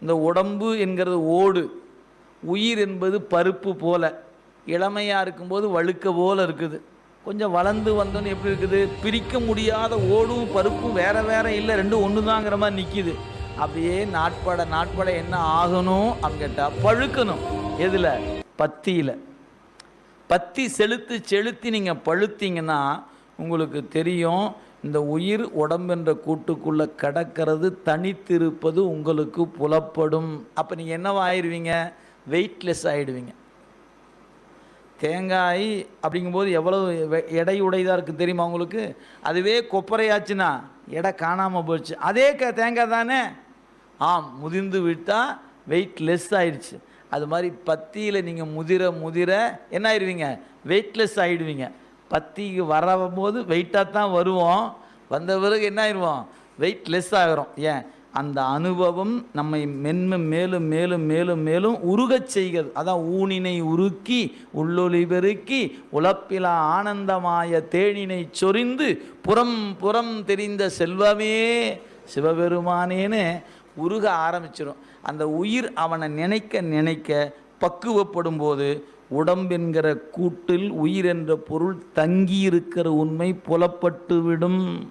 இந்த உடம்பு என்கிறது ஓடு. உயிர் என்பது பருப்பு போல. இளமையாக இருக்கும்போது வழுக்க போல இருக்குது. கொஞ்சம் வளர்ந்து வந்தோன்னு எப்படி இருக்குது? பிரிக்க முடியாத ஓடும் பருப்பும் வேற வேற இல்லை. ரெண்டும் ஒன்று தாங்கிற மாதிரி நிற்கிது அப்படியே நாட்பட நாட்பட என்ன ஆகணும்? அப்படின்னு கேட்டால் பழுக்கணும். எதில்? பத்தியில். பத்தி செலுத்து செலுத்தி நீங்கள் பழுத்தீங்கன்னா உங்களுக்கு தெரியும். இந்த உயிர் உடம்பு என்ற கூட்டுக்குள்ளே கடக்கிறது தனித்திருப்பது உங்களுக்கு புலப்படும். அப்போ நீங்கள் என்னவா ஆயிடுவீங்க வெயிட்லெஸ் ஆகிடுவீங்க தேங்காய் அப்படிங்கும்போது எவ்வளவு வெ- எடை உடையதாக இருக்குது தெரியுமா உங்களுக்கு? அதுவே கொப்பரையாச்சுன்னா எடை காணாமல் போச்சு. அதே க தேங்காய் தானே? ஆம் முதிர்ந்து விட்டால் வெயிட் லெஸ் ஆயிடுச்சு. அது மாதிரி பத்தியில் நீங்கள் முதிர முதிர என்ன ஆயிடுவீங்க வெயிட்லெஸ் ஆகிடுவீங்க பத்திக்கு வரம்போது வெயிட்டாக தான் வருவோம். வந்த பிறகு என்ன ஆயிடுவோம் வெயிட் லெஸ் ஆகிறோம். ஏன்? அந்த அனுபவம் நம்மை மென்மை மேலும் மேலும் மேலும் மேலும் உருகச் செய்கிறது. அதான் ஊனினை உருக்கி உள்ளொளி பெருக்கி உழப்பிலா ஆனந்தமாய தேனினை சொரிந்து புறம் புறம் தெரிந்த செல்வமே சிவபெருமானேன்னு உருக ஆரம்பிச்சிடும் அந்த உயிர் அவனை நினைக்க நினைக்க பக்குவப்படும் போது உடம்பென்கிற கூட்டில் உயிர் என்ற பொருள் தங்கியிருக்கிற உண்மை புலப்பட்டுவிடும்.